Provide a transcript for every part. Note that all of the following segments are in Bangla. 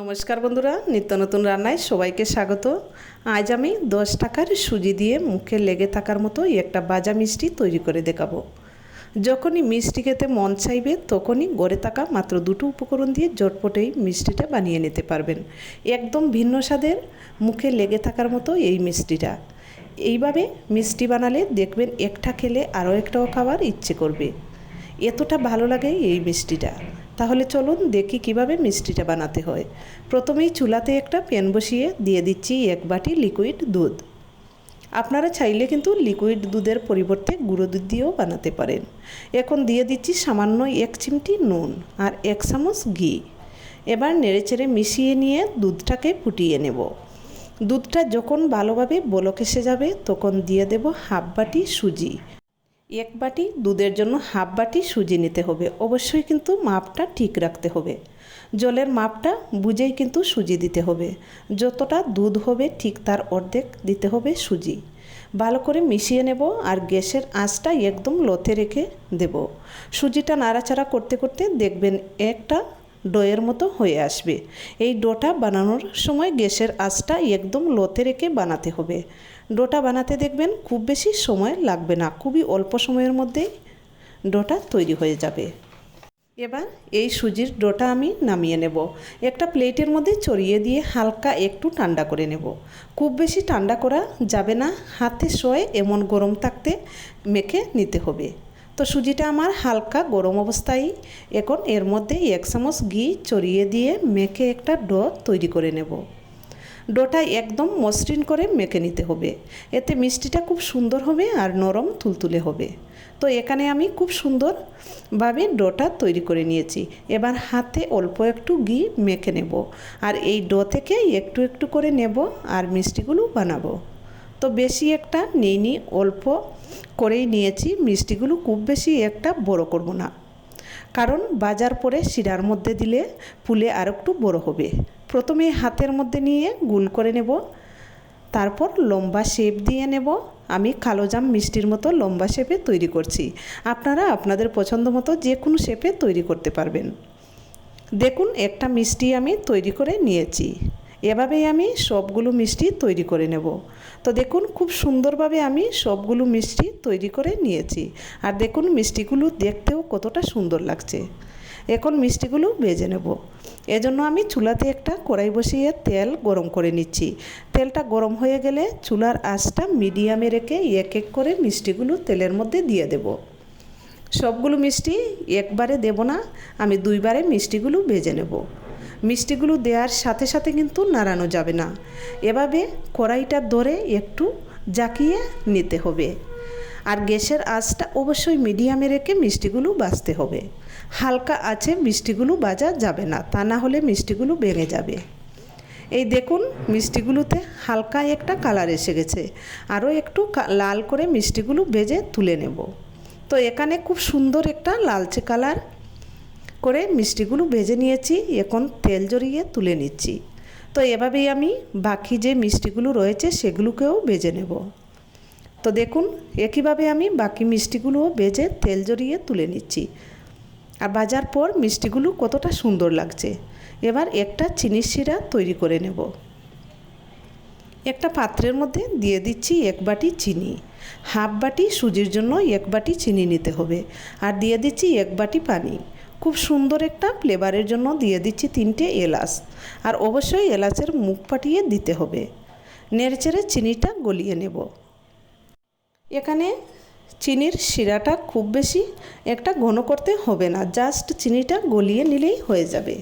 নমস্কার বন্ধুরা, নিত্য নতুন রান্নায় সবাইকে স্বাগত। আজ আমি দশ টাকার সুজি দিয়ে মুখে লেগে থাকার মতো একটা বাজা মিষ্টি তৈরি করে দেখাবো। যখনই মিষ্টি খেতে মন চাইবে, তখনই গড়ে থাকা মাত্র দুটো উপকরণ দিয়ে জটপটেই মিষ্টিটা বানিয়ে নিতে পারবেন। একদম ভিন্ন স্বাদের, মুখে লেগে থাকার মতো এই মিষ্টিটা। এইভাবে মিষ্টি বানালে দেখবেন একটা খেলে আরও একটাও খাবার ইচ্ছে করবে। এতটা ভালো লাগে এই মিষ্টিটা। তাহলে চলুন দেখি কীভাবে মিষ্টিটা বানাতে হয়। প্রথমেই চুলাতে একটা প্যান বসিয়ে দিয়ে দিচ্ছি এক বাটি লিকুইড দুধ। আপনারা চাইলে কিন্তু লিকুইড দুধের পরিবর্তে গুঁড়ো দুধ দিয়েও বানাতে পারেন। এখন দিয়ে দিচ্ছি সামান্য এক চিমটি নুন আর এক চামচ ঘি। এবার নেড়েচেড়ে মিশিয়ে নিয়ে দুধটাকে ফুটিয়ে নেব। দুধটা যখন ভালোভাবে বলক এসে যাবে, তখন দিয়ে দেব হাফ বাটি সুজি। এক বাটি দুধের জন্য হাফ বাটি সুজি নিতে হবে। অবশ্যই কিন্তু মাপটা ঠিক রাখতে হবে। জলের মাপটা বুঝেই কিন্তু সুজি দিতে হবে। যতটা দুধ হবে ঠিক তার অর্ধেক দিতে হবে সুজি। ভালো করে মিশিয়ে নেব আর গ্যাসের আঁচটা একদম লতে রেখে দেব। সুজিটা নাড়াচাড়া করতে করতে দেখবেন একটা ডোয়ের মতো হয়ে আসবে। এই ডোটা বানানোর সময় গ্যাসের আঁচটা একদম লতে রেখে বানাতে হবে। ডোটা বানাতে দেখবেন খুব বেশি সময় লাগবে না, খুবই অল্প সময়ের মধ্যেই ডোটা তৈরি হয়ে যাবে। এবার এই সুজির ডোটা আমি নামিয়ে নেব। একটা প্লেটের মধ্যে চড়িয়ে দিয়ে হালকা একটু ঠান্ডা করে নেব। খুব বেশি ঠান্ডা করা যাবে না, হাতে শোয়ে এমন গরম থাকতে মেখে নিতে হবে। তো সুজিটা আমার হালকা গরম অবস্থায় এখন এর মধ্যে এক চামচ ঘি চড়িয়ে দিয়ে মেখে একটা ডো তৈরি করে নেব। ডোটা একদম মসৃণ করে মেখে নিতে হবে। এতে মিষ্টিটা খুব সুন্দর হবে আর নরম তুলতুলে হবে। তো এখানে আমি খুব সুন্দরভাবে ডোটা তৈরি করে নিয়েছি। এবার হাতে অল্প একটু ঘি মেখে নেব আর এই ডো থেকে একটু একটু করে নেব আর মিষ্টিগুলো বানাবো। তো বেশি একটা নিইনি অল্প করেই নিয়েছি। মিষ্টিগুলো খুব বেশি একটা বড় করব না। কারণ বাজার পরে শিরার মধ্যে দিলে ফুলে আর একটু বড় হবে। প্রথমে হাতের মধ্যে নিয়ে গুল করে নেব। তারপর লম্বা শেপ দিয়ে নেব। আমি কালো জাম মিষ্টির মতো লম্বা শেপে তৈরি করছি। আপনারা আপনাদের পছন্দ মতো যে কোনো শেপে তৈরি করতে পারবেন। দেখুন, একটা মিষ্টি আমি তৈরি করে নিয়েছি। এভাবেই আমি সবগুলো মিষ্টি তৈরি করে নেব। তো দেখুন, খুব সুন্দরভাবে আমি সবগুলো মিষ্টি তৈরি করে নিয়েছি। আর দেখুন, মিষ্টিগুলো দেখতেও কতটা সুন্দর লাগছে। এখন মিষ্টিগুলো ভেজে নেব। এজন্য আমি চুলাতে একটা কড়াই বসিয়ে তেল গরম করে নিচ্ছি। তেলটা গরম হয়ে গেলে চুলার আঁচটা মিডিয়ামে রেখে এক এক করে মিষ্টিগুলো তেলের মধ্যে দিয়ে দেব। সবগুলো মিষ্টি একবারে দেব না, আমি দুইবারে মিষ্টিগুলো ভেজে নেব। মিষ্টিগুলো দেওয়ার সাথে সাথে কিন্তু নাড়ানো যাবে না। এভাবে কড়াইটা ধরে একটু জাকিয়ে নিতে হবে। আর গ্যাসের আঁচটা অবশ্যই মিডিয়ামে রেখে মিষ্টিগুলো বাজতে হবে। হালকা আছে মিষ্টিগুলো বাজা যাবে না, তা না হলে মিষ্টিগুলো ভেঙে যাবে। এই দেখুন, মিষ্টিগুলোতে হালকা একটা কালার এসে গেছে। আরও একটু লাল করে মিষ্টিগুলো ভেজে তুলে নেব। তো এখানে খুব সুন্দর একটা লালচে কালার করে মিষ্টিগুলো ভেজে নিয়েছি, এখন তেল জড়িয়ে তুলে নিচ্ছি। তো এভাবেই আমি বাকি যে মিষ্টিগুলো রয়েছে সেগুলোকেও ভেজে নেব। তো দেখুন, একইভাবে আমি বাকি মিষ্টিগুলোও বেজে তেল জড়িয়ে তুলে নিচ্ছি। আর বাজার পর মিষ্টিগুলো কতটা সুন্দর লাগছে। এবার একটা চিনির শিরা তৈরি করে নেব। একটা পাত্রের মধ্যে দিয়ে দিচ্ছি এক বাটি চিনি। হাফ বাটি সুজির জন্য এক বাটি চিনি নিতে হবে। আর দিয়ে দিচ্ছি এক বাটি পানি। খুব সুন্দর একটা ফ্লেভারের জন্য দিয়ে দিচ্ছি তিনটে এলাচ। আর অবশ্যই এলাচের মুখ ফাটিয়ে দিতে হবে। নেড়েচেড়ে চিনিটা গলিয়ে নেব। এখানে চিনির শিরাটা খুব বেশি একটা ঘন করতে হবে না জাস্ট চিনিটা গলিয়ে নিলেই হয়ে যাবে।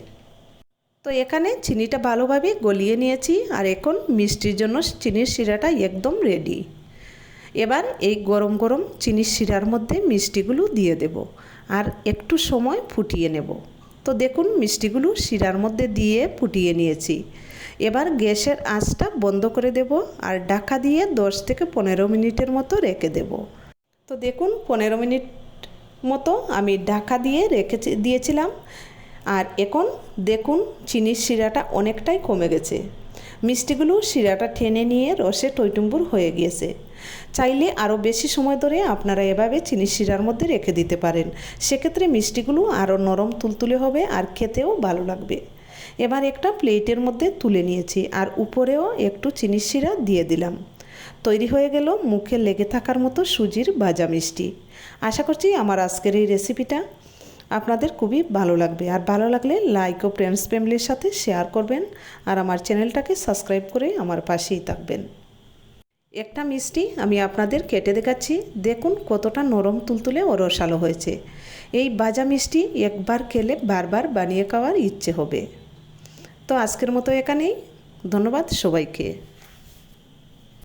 তো এখানে চিনিটা ভালোভাবে গলিয়ে নিয়েছি আর এখন মিষ্টির জন্য চিনির শিরাটা একদম রেডি এবার এই গরম গরম চিনির শিরার মধ্যে মিষ্টিগুলো দিয়ে দেব আর একটু সময় ফুটিয়ে নেব। তো দেখুন, মিষ্টিগুলো শিরার মধ্যে দিয়ে ফুটিয়ে নিয়েছি। এবার গ্যাসের আঁচটা বন্ধ করে দেব আর ঢাকা দিয়ে দশ থেকে পনেরো মিনিটের মতো রেখে দেব। তো দেখুন, পনেরো মিনিট মতো আমি ঢাকা দিয়ে রেখে দিয়েছিলাম। আর এখন দেখুন, চিনির শিরাটা অনেকটাই কমে গেছে। মিষ্টিগুলো শিরাটা টেনে নিয়ে রসে টইটুম্বুর হয়ে গিয়েছে। চাইলে আরও বেশি সময় ধরে আপনারা এভাবে চিনি শিরার মধ্যে রেখে দিতে পারেন। সেক্ষেত্রে মিষ্টিগুলো আরও নরম তুলতুলে হবে আর খেতেও ভালো লাগবে। এবার একটা প্লেটের মধ্যে তুলে নিয়েছি আর উপরেও একটু চিনির শিরা দিয়ে দিলাম। তৈরি হয়ে গেল মুখে লেগে থাকার মতো সুজির ভাজা মিষ্টি। আশা করছি আমার আজকের এই রেসিপিটা আপনাদের খুবই ভালো লাগবে। আর ভালো লাগলে লাইক ও ফ্রেন্ডস ফ্যামিলির সাথে শেয়ার করবেন আর আমার চ্যানেলটাকে সাবস্ক্রাইব করে আমার পাশেই থাকবেন। একটা মিষ্টি আমি আপনাদের কেটে দেখাচ্ছি। দেখুন কতটা নরম তুলতুলে ও রসালো হয়েছে। এই বাজা মিষ্টি একবার খেলে বারবার বানিয়ে খাওয়ার ইচ্ছে হবে। তো আজকের মতো এখানেই। ধন্যবাদ সবাইকে।